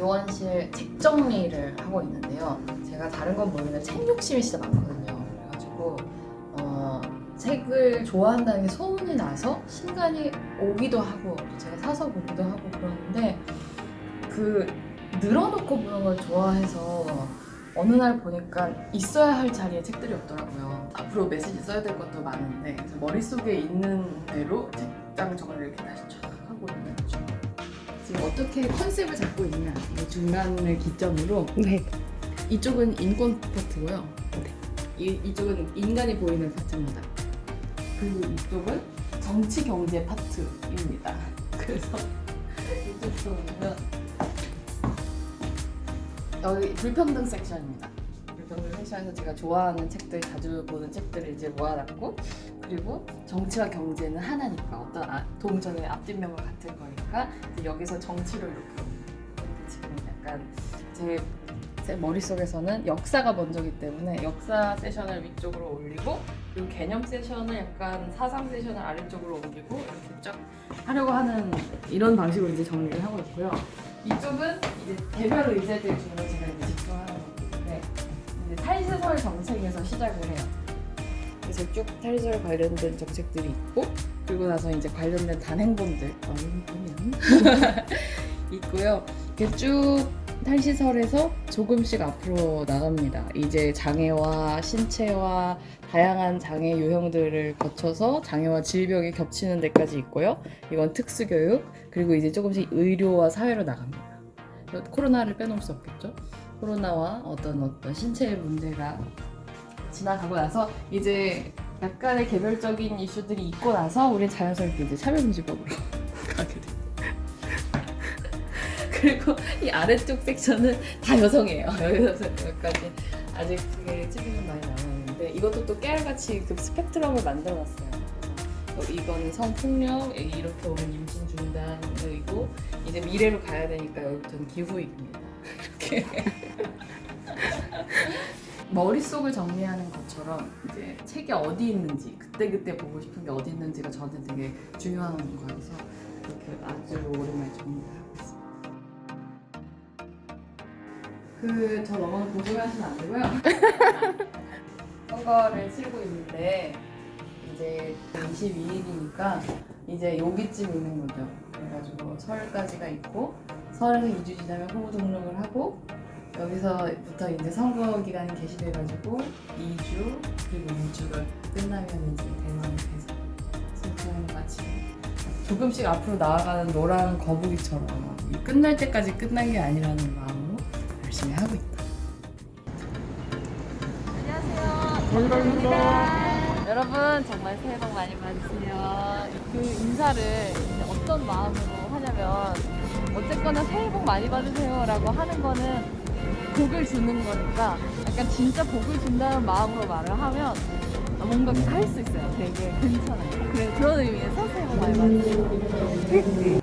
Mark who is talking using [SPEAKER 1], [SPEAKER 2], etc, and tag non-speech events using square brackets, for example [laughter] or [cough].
[SPEAKER 1] 교환실 책 정리를 하고 있는데요. 제가 다른 건 모르는데 책 욕심이 진짜 많거든요. 그래가지고 어, 책을 좋아한다는 게 소문이 나서 신간이 오기도 하고 제가 사서 보기도 하고 그러는데 그 늘어놓고 보는 걸 좋아해서 어느 날 보니까 있어야 할 자리에 책들이 없더라고요. 앞으로 메시지 써야 될 것도 많은데 그래서 머릿속에 있는 대로 책장 정리를 이렇게 다시 쫙 하고 있는 중. 지금 어떻게 컨셉을 잡고 있냐 이 중간을 기점으로
[SPEAKER 2] 네.
[SPEAKER 1] 이쪽은 인권 파트고요. 이, 이쪽은 인간이 보이는 파트입니다. 그리고 이쪽은 정치 경제 파트입니다. [laughs] 그래서 이쪽으로 보면 여기 불평등 섹션입니다. 불평등 섹션에서 제가 좋아하는 책들, 자주 보는 책들을 이제 모아놨고 그리고 정치와 경제는 하나니까 어떤 아, 동전의 앞뒷면과 같은 거니까 여기서 정치로 이렇게 지금 약간 제, 제 머릿속에서는 역사가 먼저기 때문에 역사 세션을 위쪽으로 올리고 그리고 개념 세션을 약간 사상 세션을 아래쪽으로 옮기고 이렇게 쫙 하려고 하는 이런 방식으로 이제 정리를 하고 있고요. 이쪽은 이제 개별 의제들 중에 제가 이제 집중하는 이제 탈세설 정책에서 시작을 해요. 그래서 쭉 탈세설 관련된 정책들이 있고 그리고 나서 이제 관련된 단행본들 보면 [laughs] 있고요. 이렇게 쭉 탈시설에서 조금씩 앞으로 나갑니다. 이제 장애와 신체와 다양한 장애 유형들을 거쳐서 장애와 질병이 겹치는 데까지 있고요. 이건 특수교육 그리고 이제 조금씩 의료와 사회로 나갑니다. 코로나를 빼놓을 수 없겠죠. 코로나와 어떤 어떤 신체의 문제가 지나가고 나서 이제 약간의 개별적인 이슈들이 있고 나서 우리 자연스럽게 이제 차별금지법으로 [laughs] 가게 돼요. [laughs] 그리고 이 아래쪽 섹션은 다 여성이에요. [laughs] 여기서 여기까지 아직 그게 좀 많이 남아있는데 이것도 또 깨알같이 그 스펙트럼을 만들어놨어요. 그래서 이거는 성폭력, 이렇게 오면 임신 중단이고 이제 미래로 가야 되니까 여기부터는 기후위기입니다. 이렇게 [laughs] 머릿속을 정리하는 것처럼 이제 책이 어디 있는지 그때그때 보고 싶은 게 어디 있는지가 저한테 되게 중요한 거여서 이렇게 아주 오랜만에 정리를 하고 있습니다. 그저 너무 궁금해하시면 안 되고요. [laughs] 선거를 치르고 있는데 이제 22일이니까 이제 여기쯤 있는 거죠. 그래가지고 설까지가 있고 설에서 2주 지나면 후보 등록을 하고 여기서부터 이제 선거 기간이 개시돼가지고 2주 그리고 6주가 끝나면 이제 돼서 선거를 마치고 조금씩 앞으로 나아가는 노란 거북이처럼 이 끝날 때까지 끝난 게 아니라는 마음으로 열심히 하고 있다.
[SPEAKER 2] 여러분 정말 새해 복 많이 받으세요. 그 인사를 어떤 마음으로 하냐면 어쨌거나 새해 복 많이 받으세요라고 하는 거는 복을 주는 거니까 약간 진짜 복을 준다는 마음으로 말을 하면 뭔가 할 수 있어요. 되게 괜찮아요. 그래 그런 의미에서 새해 복 많이 받으세요.